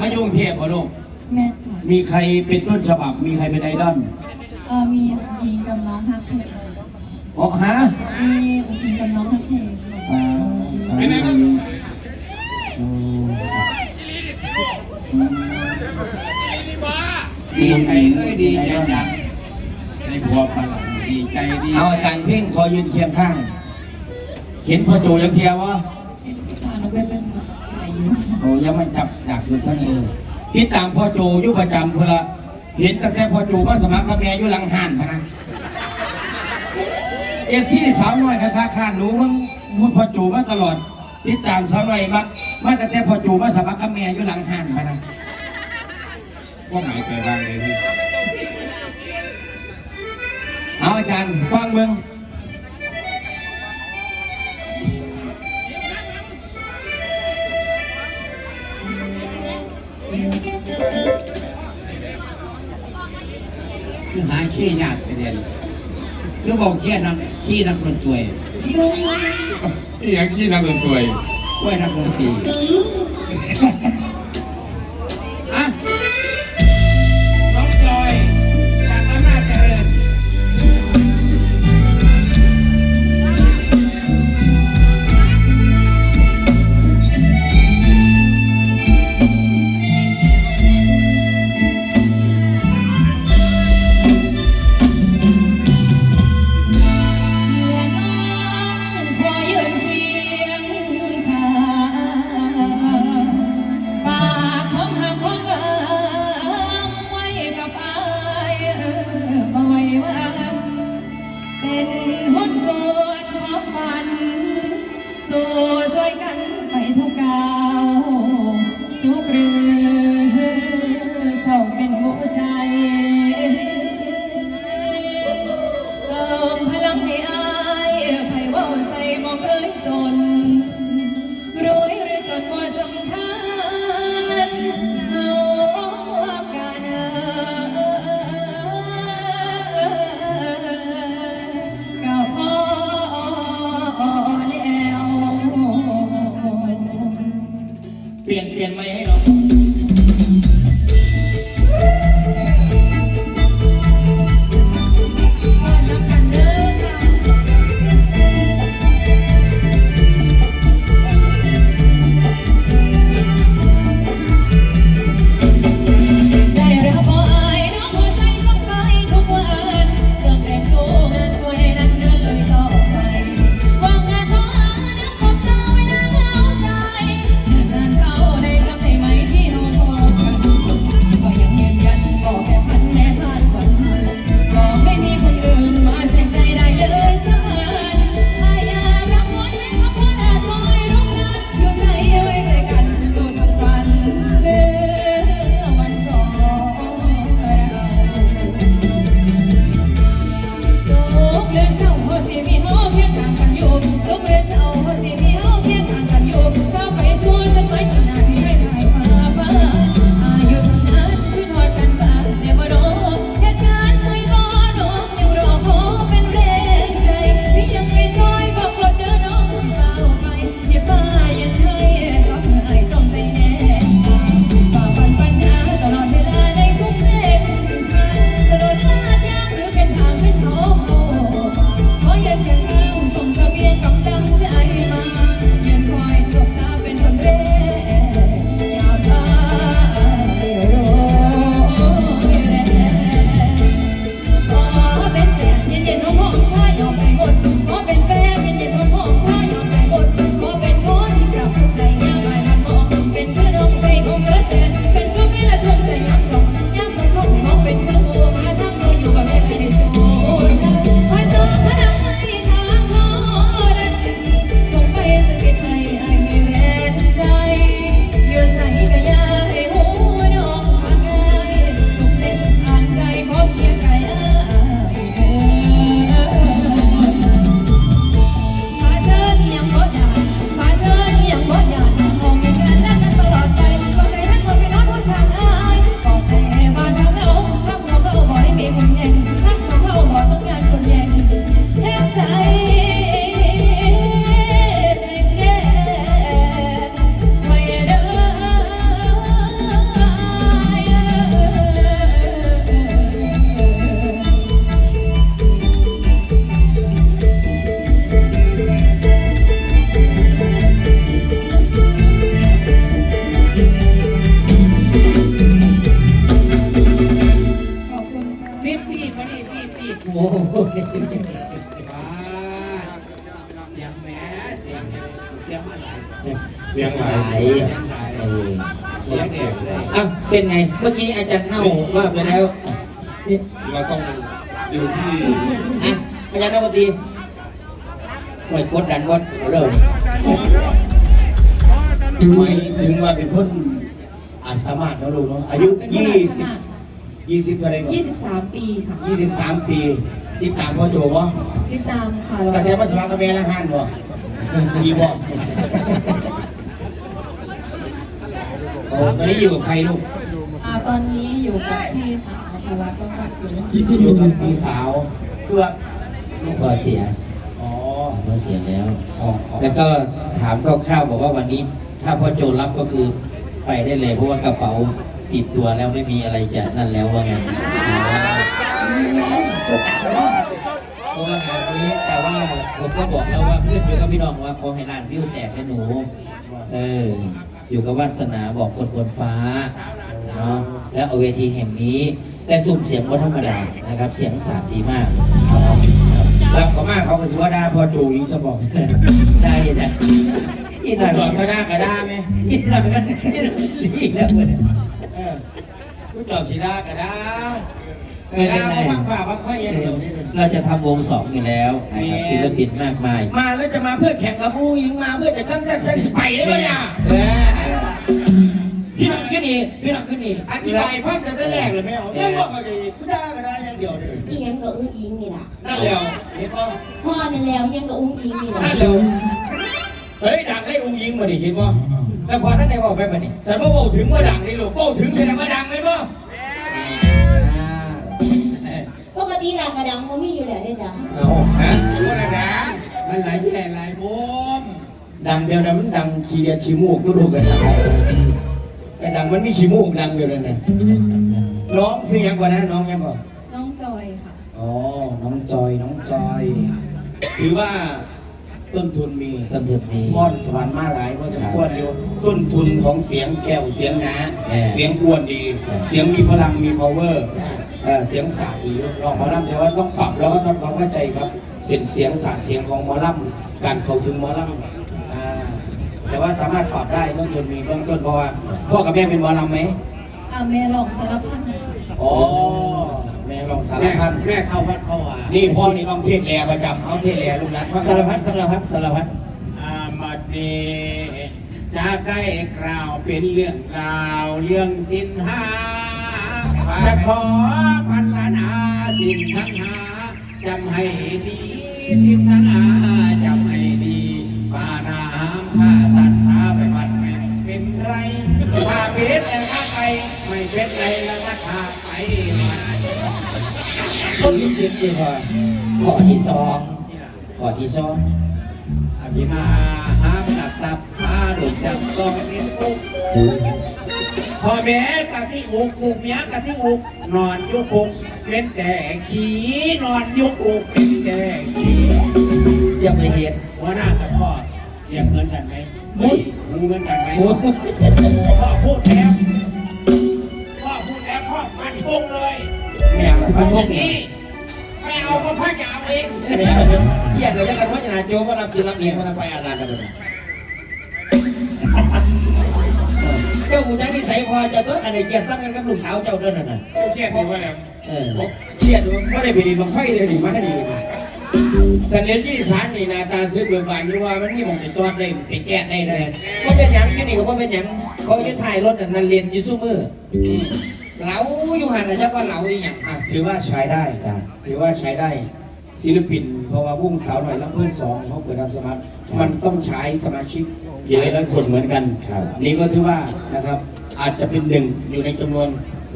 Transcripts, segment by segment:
มายุ่กรุงเทพบ่ลูกแม่ค่ะมีใครเป็นต้นฉบับ มีใครเป็นไอดอลเออมีอุ๋งอิงกับน้องฮักเพลงอ๋อฮะมีอุ๋งอิงกับน้องฮักเพลงอ่าอ่าอืมดีใจเอ้ยดีใจจังในผัวฝรั่งดีใจดีเอาอาจารย์เพ่งคอยยืนเคียงข้าง เห็นพ่อโจยังเทียวะ โอ้ยังไม่จับดักอยู่เท่านี้เองติดตามพ่อโจอยู่ประจำพุ่นละเห็นตั้งแต่พ่อโจมาสมัครกับแม่อยู่หลังหันพะนะเอฟซีสาวน้อยคาคาข้านหนูมึงมึงพ่อโจมาตลอด ติดตามสาวน้อยมามาตั้งแต่พ่อโจมาสมัครกับแม่อยู่หลังหันพะนะก็หมายใจบ้างเลยพี่เอาอาจารย์ฟังมึง ขี้ยากไปเรียนคือบอกขี้นักขี้นักดนตรีนี่ยังขี้นักดนตรีกล้วยนักดนตรี เลยอะเป็นไง เมื่อกี้อาจารย์เน่าว่าไปแล้วนี่เราต้องอยู่ที่อะอาจารย์เน่าปฏิหน่วยกดดันวัดเริ่มหมายถึงว่าเป็นคนอาสามารถเนาะลูกเนาะอายุเป็นยี่ผู้สิบยี่สิบอะไรก่อนยี่สิบสามปีค่ะยี่สิบสามปีติดตามพ่อโจวะติดตามค่ะแล้วตั้งแต่มาสมัครกับแม่ละห้านวะอีบ่โอ้ตอนนี้อยู่กับใครลูก อ่าตอนนี้อยู่กับพี่สาวค่ะแล้วก็ครอบครัวอยู่กับพี่สาวเพื่อลูกพ่อเสียอ๋อพ่อเสียแล้วอ๋ออ๋อแล้วก็ถามคร่าวๆบอกว่าวันนี้ถ้าพ่อโจรับก็คือไปได้เลย เพราะว่ากระเป๋าติดตัวแล้วไม่มีอะไรจะนั่นแล้วว่างั้นเพราะว่างานนี้แต่ว่าผมก็บอกแล้วว่าเพื่อนอยู่กับพี่น้องว่าขอให้ร้านวิวแตกให้หนู เออ อยู่กับวาสนาบอกคนบนฟ้า เนาะแล้วเอาเวทีแห่งนี้ แต่สุ่มเสียงว่าธรรมดานะครับ เสียงสาดดีมากครับรับเขามาเขาก็สิว่าด่าพ่อโจอีกสบอกได้ได้อีหน่อยจอดเขาหน้ากระด้าไหมอีหน่อยมันอีกแล้วเพื่อนเออผู้จอดสีด้ากระด้าเออได้ฟังฝ่าฟังไฟอย่างเดียวนี่เลยเราจะทำวงสองอยู่แล้วนะครับศิลปินมากมาย มาแล้วจะมาเพื่อแข่งกับผู้หญิงมาเพื่อจะตั้งใจจะไปได้ไหมเนี่ยเออ พี่น้องขึ้นนี่พี่น้องขึ้นนี่อธิบายฟังแต่แรกเลยไม่เอาไม่บอกว่าจะผู้ด่ากระด้าอย่างเดียวเลยอีหยังกับอุ้งอิงนี่ล่ะนั่นแหละเห็นป่ะพ่อนี่แล้วอีหยังกับอุ้งอิงนี่ล่ะนั่นแหละเฮ้ยดังได้องค์ยิงมาดิเห็นป่ะแล้วพอท่านได้บอกไปป่ะนี่ฉันว่าบอกถึงว่าดังได้หรือบอกถึงแสดงว่าดังเลยป่ะปกติร้านกระดังมันมีอยู่แล้วเด้อจ้ะเอาฮะว่าดังมันหลายแย่หลายมุมดังเดียวนะมันดังขี้เดียดขี้มูกตัวดูกัน ไอ้ดังมันมีขี้มูกดังเดียวเลยนะน้องเสียงกว่านะน้องยังบอกน้องจอยค่ะ อ๋อ น้องจอย น้องจอย ถือว่าต้นทุนมีต้นทุนมีพรสวรรค์มาหลายพอสมควรอยู่ต้นทุนของเสียงแก้วเสียงหนาเออเสียงอ้วนดีเออเสียงมีพลังมี power เอ่อเสียงสาดดีลองหมอลำแต่ว่าต้องปรับแล้วก็ทำความเข้าใจครับเสียงเสียงสาดเสียงของหมอลำการเข้าถึงหมอลำอ่า แต่ว่าสามารถปรับได้ต้นทุนมีเบื้องต้นเพราะว่าพ่อกับแม่เป็นหมอลำไหมอ่าแม่ลองสารพัดค่ะอ๋อแม่ลองสารแม่พัดแม่เข้าวัดเข้าว่านี่พ่อนี่ลองเทศแลประจำเอาเทศแลลูกหลานฟังสารพัดสารพัดสารพัดอามาดนี้จะได้กล่าวเป็นเรื่องราวเรื่องสินหาจะขอพันนาสินทั้งหาจำให้ดีสินทั้งหา มาเพชรแต่ถ้าไปไม่เป็นไรแล้วถ้าขาดไปมันต้นที่สิบที่พอขอที่สองขอที่สองอภินาหามสัตว์สับมาดุจจับต้องเอ็นอุกพ่อแม่กะที่อุกอุกเมียกะที่อุกนอนยุกอุกเป็นแต่ขี้นอนยุกอุกเป็นแต่ขี้จะไปเห็นหัวหน้ากับพ่อเสียงเหมือนกันไหม ไม่หูเหมือนกันไหมโอ้พ่อพูดแล้วพ่อพูดแล้วพ่อฟันธงเลยแม่พัฟันนพธวงกนี้นี้ไม่เอาก็พ่อจะเอาเองเครียดเลยแล้วกันว่าจะนาโจก็รับจะรับเองว่าไปอารากันเลยเจ้ากูจะนิสัยพอจะต้นอะไรเกียรติซ้ำกันกับลูกสาวเจ้าด้วยนั่นน่ะเครียดอยู่ว่าแล้วเออเครียดอยู่ไม่ได้ไปดีบังไฟเลยดิมาดี สัญญาที่สารนี่หนาตาซื้อเบิกบานหรือว่ามันนี่มองไปตอดได้ไปแก้ได้เลยว่าเป็นหยังที่นี่ก็ว่าเป็นหยังเขาจะถ่ายรถนั่นเรียนอยู่สู้มือเหลาอยู่หันนะจ๊ะว่าเหลาอีหยังอะถือว่าใช้ได้ถือว่าใช้ได้ศิลปินเพราะว่าวงสาวหน่อยลำเพื่อนสองเขาเปิดรับสมัครมันต้องใช้สมาชิกหลายร้อยคนเหมือนกันครับนี่ก็ถือว่านะครับอาจจะเป็นหนึ่งอยู่ในจำนวน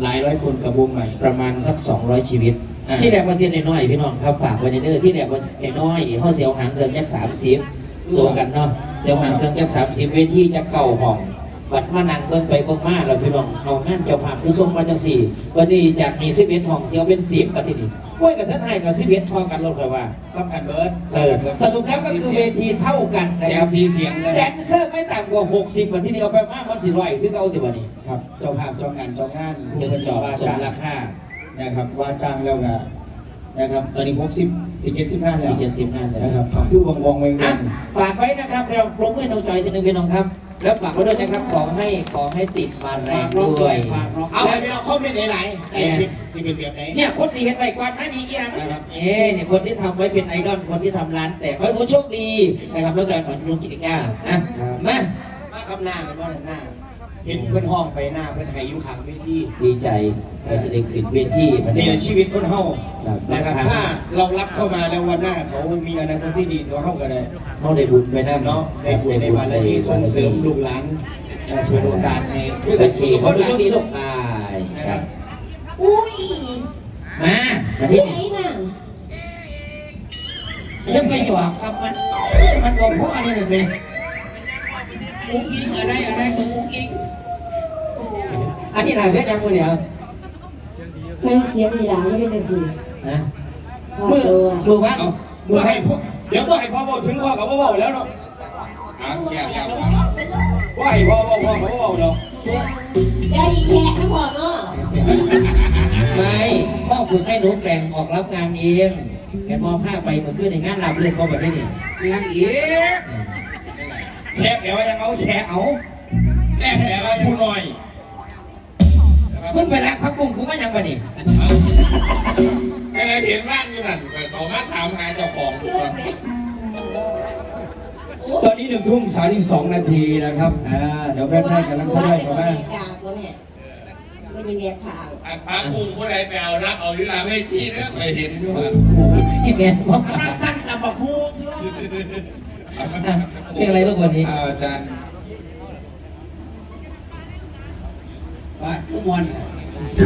หลายร้อยคนกับวงใหม่ประมาณสัก200 ชีวิตอ่า ที่แรกว่าเสียน้อยๆพี่น้องครับฝากไว้ในเด้อที่แรกว่าน้อยๆเขาเสียวหางเครื่องจักสามสิบโซกันเนาะเสียวหางเครื่องจักสามสิบเวทีจะเก่าห้องบัดมานั่งเบิ่งไปเบิ่งมาแล้วพี่น้องเอางานเจ้าภาพคือส่งมาจังสี่ วันนี้จากมีสิบเอ็ดห้องเสียวเป็นสิบปฏิทินโอ้ยกับท่านให้กับสิบเอ็ดทอกันรถไฟว่าสำคัญเบิร์ดเออสรุปแล้วก็คือเวทีเท่ากันนะเสียคงรับสีเสียงเลยแดนเซอร์ไม่ต่ำกว่า60วันที่นี่เอาไปมากมันสิร้อยคือเอาติวันนี้ครับเจ้าภาพเจ้างานเจ้างานเงินจอว่าสมจ้างราคา นะครับว่าจ้างแล้วก็นะครับตอนนี้หกสิบสี่เจ็ดสิบห้าแล้วสี่เจ็ดสิบห้าแล้วนะครับเอาคือวงวงเวงเวอะงฝากไว้นะครับ เราปรบมือน้องจอยทีหนึงพี่น้องครับ แล้วฝากไว้ด้วยนะครับขอให้ขอให้ติดมาแรฝางกน้องด้ด้ววยยฝากน้องเอาให้พี่น้องคอมเมนต์ไหนๆไอ้คลิปที่เป็นแบบไหนเนี่ยคนที่เห็นใบกวาดไม่ดีกี่นะครับเอ๊ะเนี่ยคนที่ทำไว้เป็นไอดอลคนที่ทำร้าน แต่ขอให้ผู้โชคดีนะครับแล้วการขอลุงกิติก้านะมามาคำหน้ากันว่าหน้า เห็นเพื่อนห้องไปหน้าเพื่อนไทยอยู่ข้างเวทีดีใจที่จะได้ขึ้นเวทีวันนี่นี้แหละชีวิตคนเฮาครับนะครับถ้าเรารับเข้ามาแล้ววันหน้าเขามีอนาคตที่ดีตัวเฮากันเลยเขาได้บุญไปน้ำเนาะในบุญในบารมีส่งเสริมลูกหลานช่วยโอกาสให้โอเคขอผู้โชคดีลูกไปนะคครัรับบอุ้ยมามาที่ที่ไหนนี่น่ะเรื่องไปหยอกครับมันมันบอกพ่อนี่หนึ่งไหม อุ้งอิงอะไรอะไรของอุ้งอิงอันนี้หน่อยเพื่อนยังมือเดียวไม่เสียงดีหลาไม่เป็นสินะพ่อมือมือวัดเอามือให้พ่อเดี๋ยวพ่อให้พ่อบอกถึงพ่อกับพ่อบอกแล้วเนาะอะแค่แล้วว่าให้พ่อบอกพ่อกับพ่อบอกเนาะเดี๋ยวอีกแขกนะพ่อเนาะไม่พ่อฝึกให้หนูแกร่งออกรับงานเองแกมองผ้าไปเหมือนขึ้นในงานรับเลยพ่อแบบนี้นี่ยังอีก แชะเดี๋ยวยังเอาแชะเอาแค่แค่ว่าผู้น้อยมึงไปรักพักบุ้งกูมายังปะนี่อะไรเห็นร่างอยู่นั่นแต่ต่อมาถามหาเจ้าของเสื้อไหมตอนนี้หนึ่งทุ่มสามสิบสองนาทีนะครับอ่าเดี๋ยวแฟนๆกำลังเข้าได้เข้ามาแดกตัวเนี่ยไม่ได้แดกทางอันพระกุ้งผู้ใดไปเอารับเอาอยู่หลังเวทีเด้อเคยเห็นด้วยอีแม่บอกกำลังสั้นกับบักฮูก เพลงอะไรลูกวันนี้อาจารย์ว่าทุกวันเ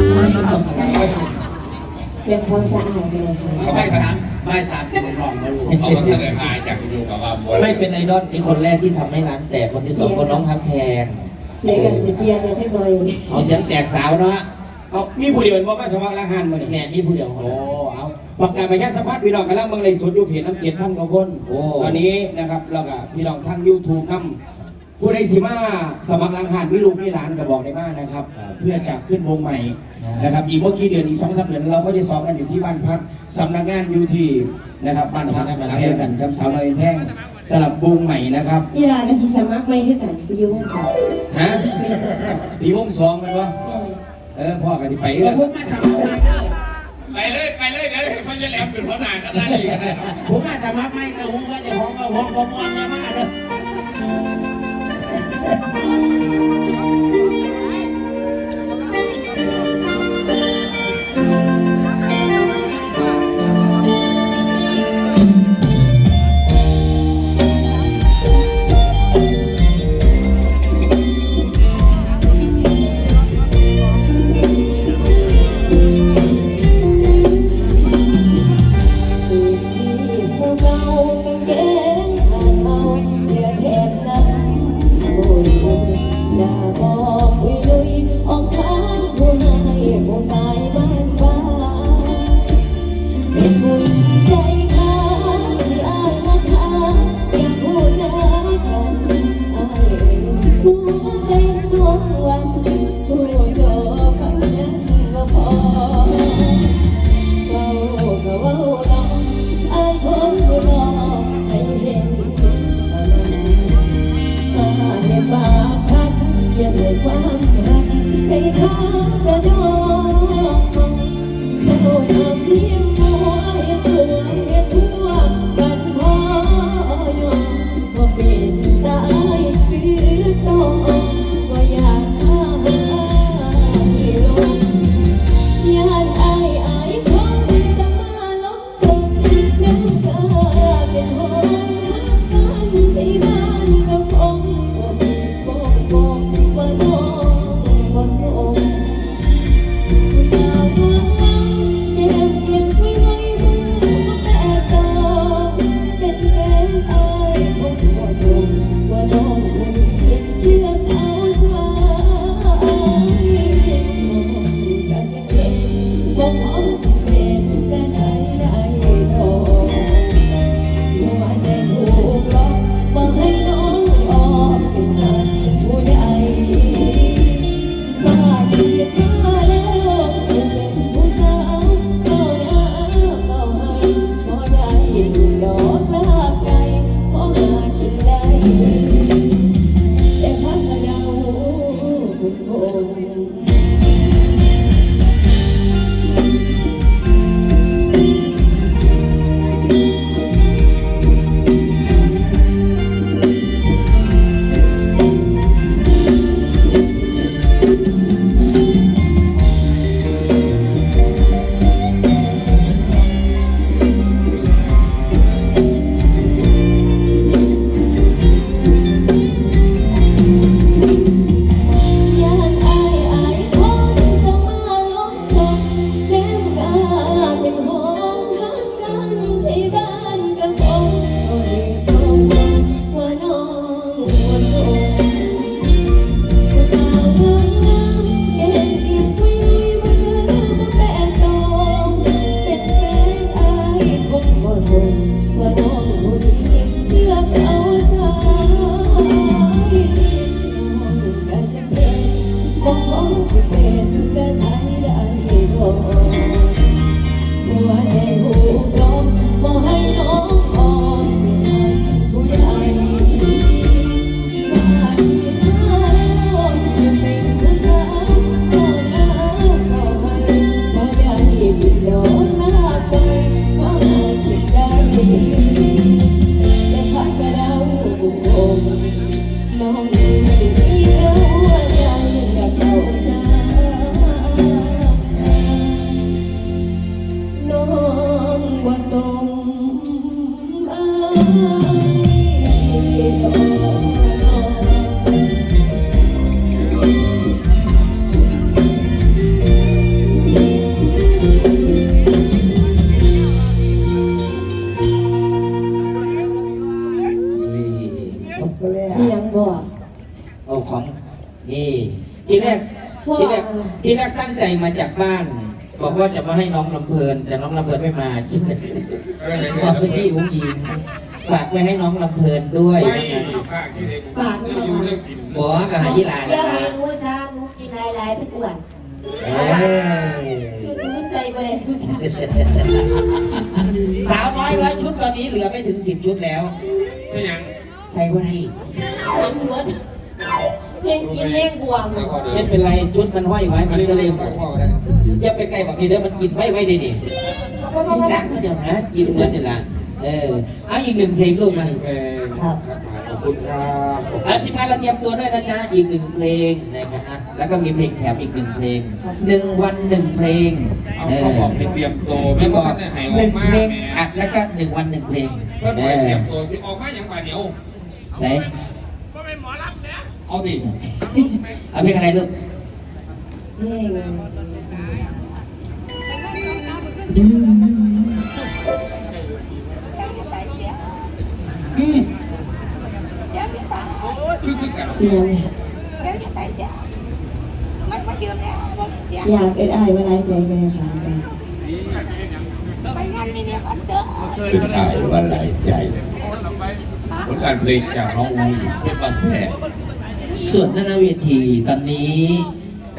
รียกเขาสะอาดไปเลยค่ะเขาใบสามใบสามที่ผมลองมาดูเขาก็จะได้พายจากอยู่กับว่าบัวไม่เป็นไอดอลนี่คนแรกที่ทำให้ร้านแตกคนที่สองก็น้องพักแพงเสียกันสิเปียเนี่ยจักหน่อยเอาเสียงแตกสาวเนาะ เอามีผู้เดียวว่าไม่สมัครละหันมาเนี่ยแม่นี่ผู้เดียวโอ้เอาประกาศไปแค่สัมภาษณ์พี่น้องกำลังเมืองในสวนยูเพจน้ำเจ็ดท่านกว่าคนโอ้ตอนนี้นะครับแล้วก็พี่น้องทางยูทูบน้ำผู้ใดสิมาสมัครลังหันวิลูกพี่หลานก็บอกได้บ้างนะครับ เพื่อจะขึ้นวงใหม่นะครับอีกเมื่อกี้เดือนอีกสองสามเดือนเราก็จะซ้อมกันอยู่ที่บ้านพักสำนักงานยูทีนะครับบ้านพักหลังเดียวกันกับสาวน้อยแพงสลับวงใหม่นะครับนี่ลาก็สิสมัครไม่คือกันไปอยู่ห้องสอบฮะปีวงสองมันวะ เออพ่อกันที่ไปเอเอออผมมาสมัครไปเลยไปเลยเดี๋ยวให้พ่อจะแหลมเป็นหัวหน้าคณะอีกนะผมมาสมัครไม่แต่ผมว่าจะห้องก็ห้องประมวลเนี่ยมาเด้อ มาจากบ้าน บอกว่าจะมาให้น้องลำเพลิน แต่น้องลำเพลินไม่มาคิดเลยบอกไปที่อุ้งยิงฝากไปให้น้องลำเพลินด้วยไม่ฝากที่ไหนฝากเรื่องอยู่เรื่องกินบอกว่ากับหายี่ลาเดี๋ยวนะให้หนูซะหนูกินหลายๆเป็นอ้วนเอ้ยชุดหนูใส่บ่ได้หนูจ้ะสาวน้อยร้อยชุดตอนนี้เหลือไม่ถึงสิบชุดแล้วไม่ยังใส่บ่ได้มันหมด เพลงกินเพลงบวงไม่เป็นไรชุดมันห้อยไว้มันก็เลยอย่าไปใกล้บอกทีเดียวมันกินไม่ไว้ได้ดิกินนักเดี๋ยวนะกินเหมือนนี่ละเออเอาอีกหนึ่งเพลงลูกมาครับขอบคุณครับอะทีมงานเราเตรียมตัวด้วยนะจ๊ะอีกหนึ่งเพลงนะครับอะแล้วก็มีเพลงแถมอีกหนึ่งเพลงหนึ่งวันหนึ่งเพลงเอาเอเขาอบอกให้เตรียมตัวไม่ไม่บบออกกให้หายหออนึ่กงมาเพลงแหม่อัดแล้วก็หนึ่งวันหนึ่งเพลงเพื่อนเอบอกให้อเตรียมตัวที่ออกมาอย่างว่าเดี๋ยวไหน เอาดิเอาเพลงอะไรลูกเพลงอืมคือคือกันเสียงอยากเอ็ดอายว่าร้ายใจไหมคะอาจารย์เป็นอายว่าหลายใจผลการเพลงจากน้องอุ้ยเป็นบางแผล ส่วนหน้าเวทีตอนนี้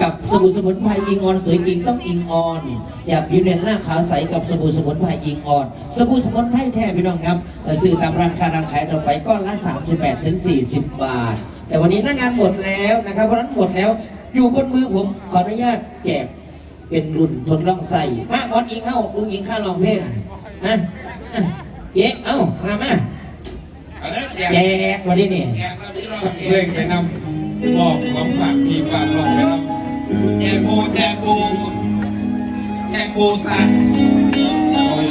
กับสบู่สมุนไพรอิงออนสวยจริงต้องอิงออน อยากผิวเนียนหน้าขาวใสกับสบู่สมุนไพรอิงออน สบู่สมุนไพรแท้พี่น้องครับเอ่อซื้อตามร้านค้าร้านขายเราไปก้อนละ 38ถึง40 บาท แต่วันนี้หน้างานหมดแล้วนะครับเพราะฉะนั้นหมดแล้วอยู่บนมือผมขออนุญาตแจกเป็นรุ่นทดลองใส่มาบอลอิงเข้าลุงอิงข้าลองเพลงนะอะเย้เอ้ามามาอันนั้นแจแจกกวันนี้นี่แจกแล้วพี่น้องเพลงไปนำ มอบของฝากพี่ฝากลอบนะครับแกปูแกปูแกปูสัตว์โอ้ย